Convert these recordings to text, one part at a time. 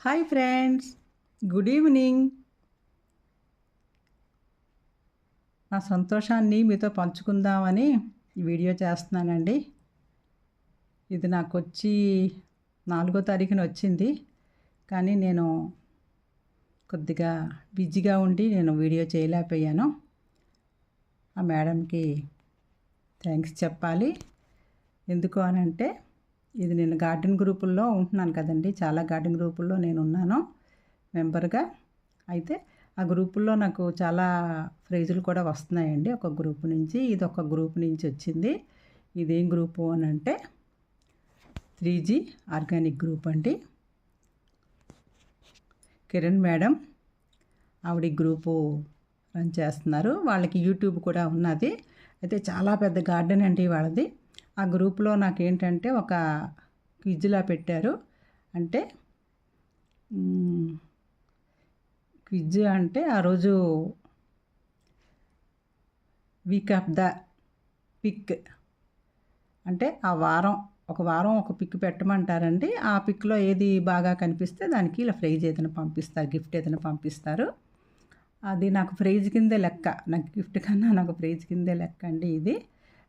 Hi friends good evening నా సంతోషాన్ని మీతో పంచుకుందామని వీడియో చేస్తున్నానండి. ఇది నాకు వచ్చి నాలుగో తారీఖున వచ్చింది. కానీ నేను కొద్దిగా బిజీగా ఉండి నేను వీడియో చేయలేకపోయాను. ఆ మేడంకి థ్యాంక్స్ చెప్పాలి. ఎందుకు అని అంటే ఇది నేను గార్డెన్ గ్రూపుల్లో ఉంటున్నాను కదండి. చాలా గార్డెన్ గ్రూపుల్లో నేను ఉన్నాను మెంబర్గా. అయితే ఆ గ్రూపుల్లో నాకు చాలా ప్రైజులు కూడా వస్తున్నాయండి ఒక గ్రూప్ నుంచి. ఇది ఒక గ్రూప్ నుంచి వచ్చింది. ఇదేం గ్రూపు అని అంటే త్రీ జీ ఆర్గానిక్ గ్రూప్ అండి. కిరణ్ మేడం ఆవిడ గ్రూపు రన్ చేస్తున్నారు. వాళ్ళకి యూట్యూబ్ కూడా ఉన్నది. అయితే చాలా పెద్ద గార్డెన్ అండి వాళ్ళది. ఆ గ్రూప్లో నాకు ఏంటంటే ఒక క్విజ్లా పెట్టారు. అంటే క్విజ్ అంటే ఆ రోజు వీక్ ఆఫ్ ద పిక్. అంటే ఆ వారం ఒక వారం ఒక పిక్ పెట్టమంటారండి. ఆ పిక్లో ఏది బాగా కనిపిస్తే దానికి ఇలా ప్రైజ్ ఏదైనా పంపిస్తారు గిఫ్ట్ ఏదైనా పంపిస్తారు. అది నాకు ప్రైజ్ కిందే లెక్క. నాకు గిఫ్ట్ కన్నా నాకు ప్రైజ్ కిందే లెక్క అండి ఇది.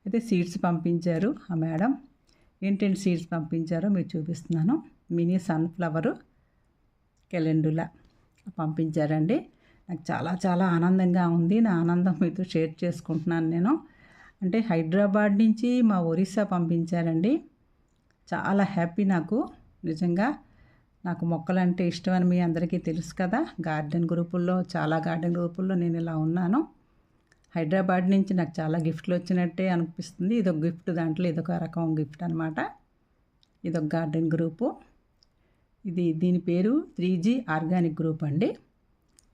అయితే సీడ్స్ పంపించారు ఆ మేడం. ఏంటంటే సీడ్స్ పంపించారో మీరు చూపిస్తున్నాను. మినీ సన్ఫ్లవరు కెలెండుల పంపించారండి. నాకు చాలా చాలా ఆనందంగా ఉంది. నా ఆనందం మీతో షేర్ చేసుకుంటున్నాను నేను. అంటే హైదరాబాద్ నుంచి మా ఒరిస్సా పంపించారండి. చాలా హ్యాపీ నాకు. నిజంగా నాకు మొక్కలంటే అని మీ అందరికీ తెలుసు కదా. గార్డెన్ గ్రూపుల్లో చాలా గార్డెన్ గ్రూపుల్లో నేను ఇలా ఉన్నాను. హైదరాబాద్ నుంచి నాకు చాలా గిఫ్ట్లు వచ్చినట్టే అనిపిస్తుంది. ఇదొక గిఫ్ట్ దాంట్లో ఇదొక రకం గిఫ్ట్ అనమాట ఇదొక గార్డెన్ గ్రూపు. ఇది దీని పేరు త్రీ జీ ఆర్గానిక్ గ్రూప్ అండి.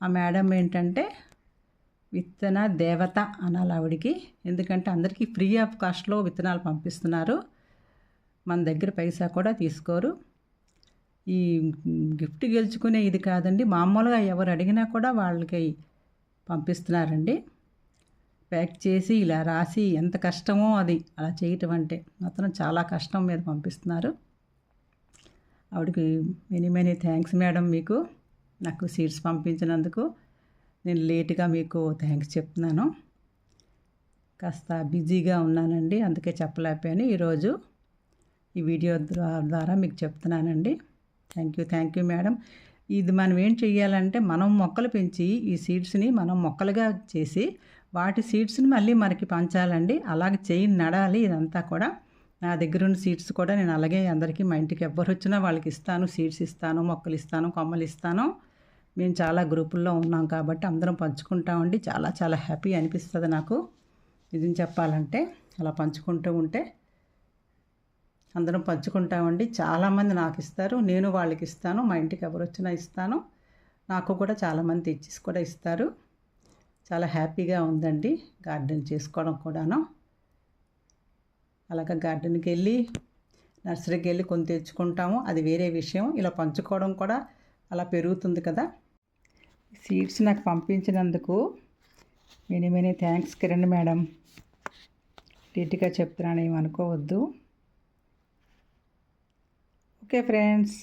ఆ మేడం ఏంటంటే విత్తన దేవత అనాలి ఆవిడికి. ఎందుకంటే అందరికీ ఫ్రీ ఆఫ్ కాస్ట్లో విత్తనాలు పంపిస్తున్నారు. మన దగ్గర పైసా కూడా తీసుకోరు. ఈ గిఫ్ట్ గెలుచుకునే ఇది కాదండి. మామూలుగా ఎవరు అడిగినా కూడా వాళ్ళకి పంపిస్తున్నారండి. ప్యాక్ చేసి ఇలా రాసి ఎంత కష్టమో అది అలా చేయటం అంటే మాత్రం చాలా కష్టం మీద పంపిస్తున్నారు. ఆవిడకి మెనీ మెనీ థ్యాంక్స్ మేడం మీకు. నాకు సీట్స్ పంపించినందుకు నేను లేట్గా మీకు థ్యాంక్స్ చెప్తున్నాను. కాస్త బిజీగా ఉన్నానండి అందుకే చెప్పలేకపోయాను. ఈరోజు ఈ వీడియో ద్వారా మీకు చెప్తున్నానండి. Thank you thank you madam. ఇది మనం ఏం చెయ్యాలంటే మనం మొక్కలు పెంచి ఈ సీడ్స్ని మనం మొక్కలుగా చేసి వాటి సీడ్స్ని మళ్ళీ మనకి పంచాలండి. అలాగే చేయి నడాలి ఇదంతా కూడా. నా దగ్గర ఉన్న సీడ్స్ కూడా నేను అలాగే అందరికీ మా ఇంటికి ఎవరు వచ్చినా వాళ్ళకి ఇస్తాను. సీడ్స్ ఇస్తాను మొక్కలు ఇస్తాను కొమ్మలు ఇస్తాను. మేము చాలా గ్రూపుల్లో ఉన్నాం కాబట్టి అందరం పంచుకుంటామండి. చాలా చాలా హ్యాపీ అనిపిస్తుంది నాకు. ఇది చెప్పాలంటే అలా పంచుకుంటూ ఉంటే అందరం పంచుకుంటామండి. చాలామంది నాకు ఇస్తారు. నేను వాళ్ళకి ఇస్తాను. మా ఇంటికి ఎవరు వచ్చినా ఇస్తాను. నాకు కూడా చాలామంది తెచ్చేసి కూడా ఇస్తారు. చాలా హ్యాపీగా ఉందండి గార్డెన్ చేసుకోవడం కూడాను. అలాగ గార్డెన్కి వెళ్ళి నర్సరీకి వెళ్ళి కొని తెచ్చుకుంటాము. అది వేరే విషయం. ఇలా పంచుకోవడం కూడా అలా పెరుగుతుంది కదా. సీడ్స్ నాకు పంపించినందుకు many many thanks Kiran madam. నీట్గా చెప్తున్నాను ఏమనుకోవద్దు ఓకే ఫ్రెండ్స్.